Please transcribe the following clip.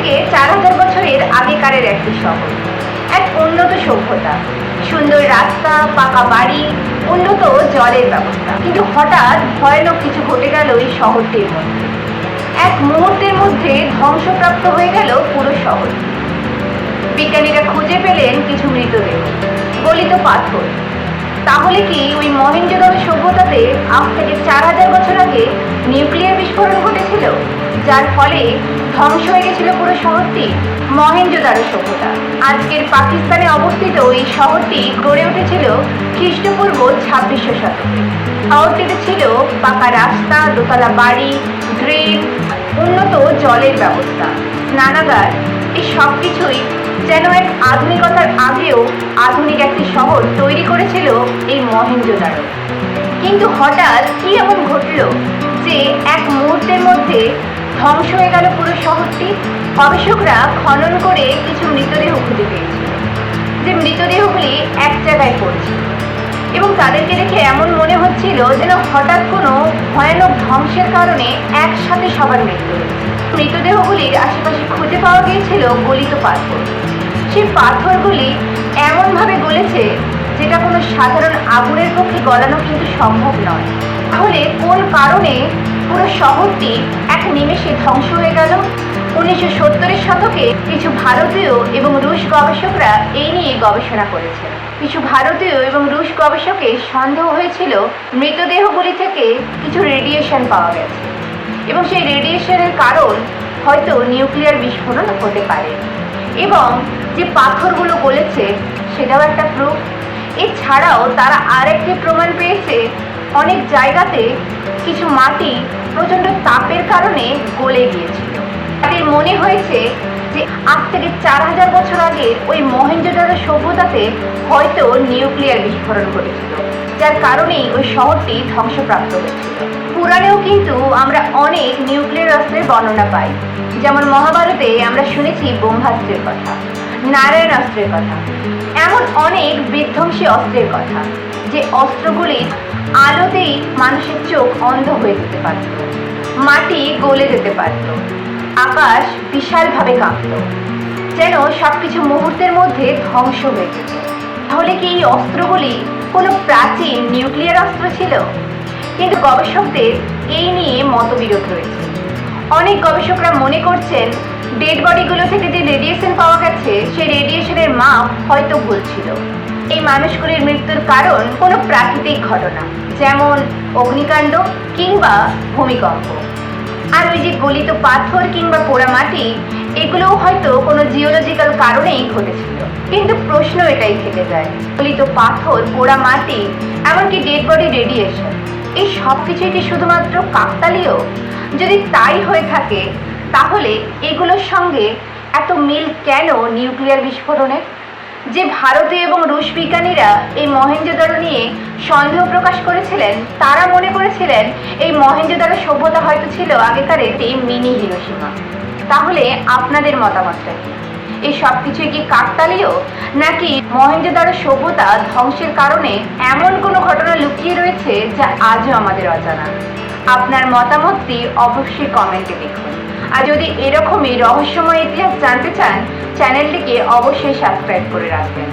থেকে চার হাজার বছরের আগেকারের একটি শহর, এক উন্নত সভ্যতা, সুন্দর রাস্তা, পাকা বাড়ি, উন্নত জলের ব্যবস্থা। কিন্তু হঠাৎ ভয়ানক কিছু ঘটে গেল এই শহরটির মধ্যে। এক মুহূর্তের মধ্যে ধ্বংসপ্রাপ্ত হয়ে গেল পুরো শহর। বিজ্ঞানীরা খুঁজে পেলেন কিছু মৃতদেহ, গলিত পাথর। তাহলে কি ওই মহেঞ্জোদারো সভ্যতাতে আজ থেকে চার হাজার বছর আগে নিউক্লিয়ার বিস্ফোরণ ঘটেছিল? যার ফলে ধ্বংস হয়ে গেছিল পুরো শহরটি। মহেঞ্জোদারো সভ্যতা। আজকের পাকিস্তানে অবস্থিত এই শহরটি গড়ে উঠেছিল খ্রিস্টপূর্ব ছাব্বিশশো শতকে। শহরটিতে ছিল পাকা রাস্তা, দোতলা বাড়ি, ড্রেন, উন্নত জলের ব্যবস্থা। স্নানাগার এই সব কিছুই যেন এক আধুনিকতার আগেও আধুনিক একটি শহর তৈরি করেছিল এই মহেঞ্জোদারো কিন্তু হঠাৎ কি এমন ঘটল যে এক মুহূর্তের মধ্যে ধ্বংস হয়ে গেল পুরো শহরটি। গবেষকরা খনন করে কিছু মৃতদেহ খুঁজে পেয়েছে। যে মৃতদেহগুলি এক জায়গায় পড়ছে। এবং তাদেরকে দেখে এমন মনে হচ্ছিল যেন হঠাৎ কোনো ভয়ানক ধ্বংসের কারণে একসাথে সবার মৃত্যু মৃতদেহগুলির আশেপাশে খুঁজে পাওয়া গিয়েছিল গলিত পাথর। সেই পাথরগুলি এমনভাবে গলেছে যেটা কোনো সাধারণ আগুনের পক্ষে গলানো কিন্তু সম্ভব নয়। তাহলে কোন কারণে পুরো শহরটি এক নিমেষে ধ্বংস হয়ে গেল। উনিশশো সত্তরের শতকে কিছু ভারতীয় এবং রুশ গবেষকরা এই নিয়ে গবেষণা করেছেন। কিছু ভারতীয় এবং রুশ গবেষকের সন্দেহ হয়েছিল মৃতদেহগুলি থেকে কিছু রেডিয়েশন পাওয়া গেছে। এবং সেই রেডিয়েশনের কারণ হয়তো নিউক্লিয়ার বিস্ফোরণ হতে পারে। এবং যে পাথরগুলো গলেছে সেটাও একটা প্রুফ এছাড়াও তারা আরেকটি প্রমাণ পেয়েছে অনেক জায়গাতে কিছু মাটি প্রচণ্ড তাপের কারণে গলে গিয়েছিল। তাদের মনে হয়েছে যে আজ থেকে চার হাজার বছর আগে ওই মহেঞ্জোদারো সভ্যতাতে হয়তো নিউক্লিয়ার বিস্ফোরণ ঘটেছিল, যার কারণেই ওই শহরটি ধ্বংসপ্রাপ্ত হয়েছিল। পুরাণেও কিন্তু আমরা অনেক নিউক্লিয়ার অস্ত্রের বর্ণনা পাই। যেমন মহাভারতে আমরা শুনেছি ব্রহ্মাস্ত্রের কথা, নারায়ণ অস্ত্রের কথা, এমন অনেক বিধ্বংসী অস্ত্রের কথা, যে অস্ত্রগুলি আলোতেই মানুষের চোখ অন্ধ হয়ে যেতে পারত। মাটি গলে যেতে পারত। আকাশ বিশালভাবে কাঁপত। যেন সবকিছু মুহূর্তের মধ্যে ধ্বংস হয়ে যেত। তাহলে কি এই অস্ত্রগুলি কোনো প্রাচীন নিউক্লিয়ার অস্ত্র ছিল? কিন্তু গবেষকদের এই নিয়ে মতবিরোধ রয়েছে। অনেক গবেষকরা মনে করছেন, ডেড বডিগুলো থেকে যে রেডিয়েশন পাওয়া গেছে, সেই মাপ হয়তো ভুল ছিল এই মানুষগুলির মৃত্যুর কারণ কোনো প্রাকৃতিক ঘটনা, যেমন অগ্নিকাণ্ড কিংবা ভূমিকম্প। আর ওই যে গলিত পাথর কিংবা পোড়া মাটি, এগুলোও হয়তো কোনো জিওলজিক্যাল কারণেই ঘটেছিল। কিন্তু প্রশ্ন এটাই থেকে যায়, গলিত পাথর, পোড়া মাটি, এমনকি ডেড বডি রেডিয়েশন এই সব কিছুই কি শুধুমাত্র কাকতালীয়? যদি তাই হয়ে থাকে, তাহলে এগুলোর সঙ্গে এত মিল কেন নিউক্লিয়ার বিস্ফোরণের যে ভারতীয় এবং রুশ বিজ্ঞানীরা এই মহেঞ্জোদারো নিয়ে সন্দেহ প্রকাশ করেছিলেন, তারা মনে করেছিলেন এই মহেঞ্জোদারো সভ্যতা হয়তো ছিল আগেকার একটি মিনি হিরোসীমা তাহলে আপনাদের মতামতটা কি? এই সব কিছুই কি কাকতালীয়? নাকি মহেঞ্জোদারো সভ্যতা ধ্বংসের কারণে এমন কোনো ঘটনা লুকিয়ে রয়েছে যা আজও আমাদের অজানা? আপনার মতামতটি অবশ্যই কমেন্টে লিখুন। আর যদি এরকমই রহস্যময় ইতিহাস জানতে চান চ্যানেলটিকে অবশ্যই সাবস্ক্রাইব করে রাখবেন।